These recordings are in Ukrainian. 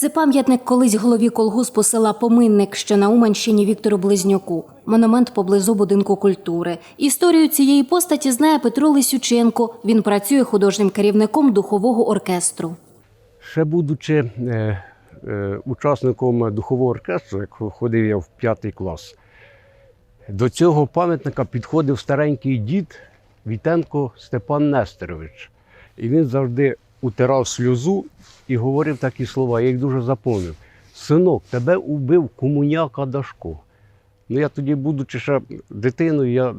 Це пам'ятник колись голові колгоспу села Поминник, що на Уманщині Віктору Близнюку. Монумент поблизу будинку культури. Історію цієї постаті знає Петро Лисюченко. Він працює художнім керівником духового оркестру. Ще будучи е, е, учасником духового оркестру, як ходив я в п'ятий клас, до цього пам'ятника підходив старенький дід Вітенко Степан Нестерович. І він завжди утирав сльозу і говорив такі слова. Я їх дуже запомнив. Синок, тебе убив комуняка Дашко. Ну, я тоді, будучи ще дитиною, я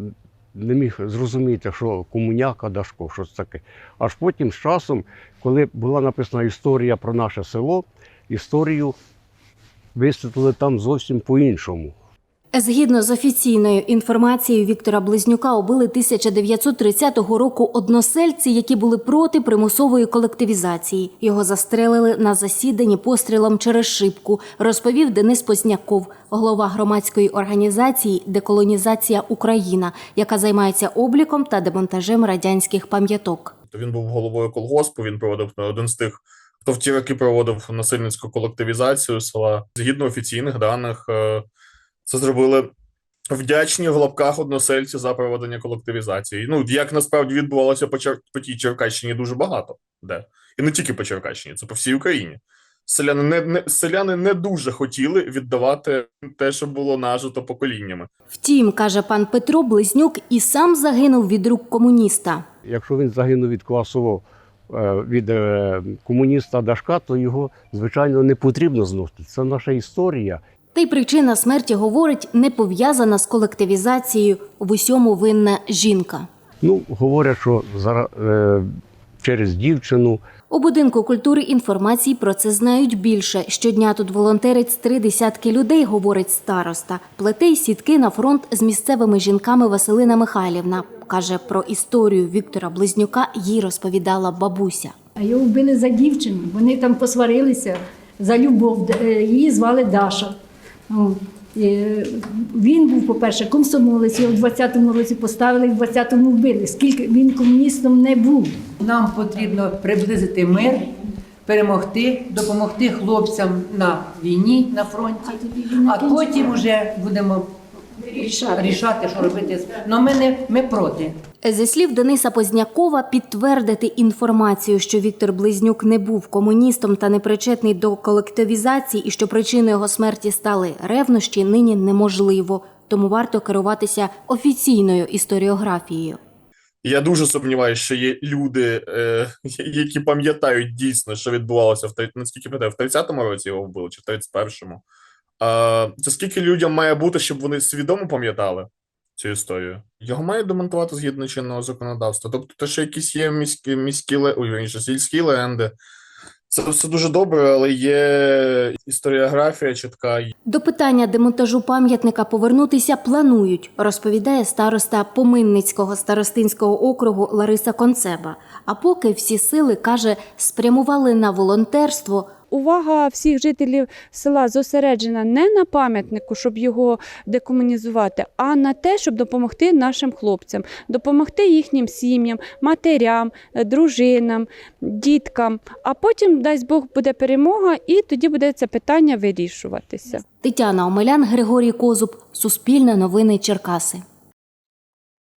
не міг зрозуміти, що комуняка Дашко, що це таке. Аж потім з часом, коли була написана історія про наше село, історію висвітлили там зовсім по-іншому. Згідно з офіційною інформацією Віктора Близнюка, убили 1930 року односельці, які були проти примусової колективізації. Його застрелили на засіданні пострілом через шибку, розповів Денис Позняков, голова громадської організації Деколонізація Україна, яка займається обліком та демонтажем радянських пам'яток. То він був головою колгоспу. Він проводив е, один з тих, хто в ті роки проводив насильницьку колективізацію села. Згідно офіційних даних, е, це зробили вдячні в лапках односельці за проведення колективізації. Ну як насправді відбувалося по, Чер... по тій Черкащині дуже багато, де і не тільки по Черкащині, це по всій Україні. Селяни не, не селяни не дуже хотіли віддавати те, що було нажито поколіннями. Втім, каже пан Петро Близнюк, і сам загинув від рук комуніста. Якщо він загинув від класового е, від е, комуніста Дашка, то його, звичайно, не потрібно зносити. Це наша історія. Та й причина смерті, говорить, не пов'язана з колективізацією. В усьому винна жінка. Ну, говорять, що зараз, е, через дівчину. У будинку культури інформації про це знають більше. Щодня тут волонтерить три десятки людей, говорить староста. Плете й сітки на фронт з місцевими жінками Василина Михайлівна. Каже, про історію Віктора Близнюка їй розповідала бабуся. А його вбили за дівчину. Вони там посварилися за любов. Е, Її звали Даша. Е, Він був, по-перше, комсомолець, його в 20-му році поставили, в 20-му вбили. Скільки він комуністом не був. Нам потрібно приблизити мир, перемогти, допомогти хлопцям на війні на фронті, а потім вже будемо рішати, що робити. Ну ми не ми проти. Зі слів Дениса Познякова, підтвердити інформацію, що Віктор Близнюк не був комуністом та не причетний до колективізації і що причиною його смерті стали ревнощі, нині неможливо. Тому варто керуватися офіційною історіографією. Я дуже сумніваюся, що є люди, е, які пам'ятають дійсно, що відбувалося в наскільки в 30-му році його вбили, чи в 31-му. А, це скільки людям має бути, щоб вони свідомо пам'ятали цю історію? Його мають демонтувати згідно чинного законодавства. Тобто, те, що якісь є міські, міські ой, сільські легенди, це все дуже добре, але є історіографія чітка, До питання демонтажу пам'ятника повернутися планують, розповідає староста Поминницького старостинського округу Лариса Концеба. А поки всі сили каже, спрямували на волонтерство. Увага всіх жителів села зосереджена не на пам'ятнику, щоб його декомунізувати, а на те, щоб допомогти нашим хлопцям, допомогти їхнім сім'ям, матерям, е, дружинам, діткам. А потім, дасть Бог, буде перемога, і тоді буде це питання вирішуватися. Тетяна Омелян, Григорій Козуб, Суспільне новини Черкаси.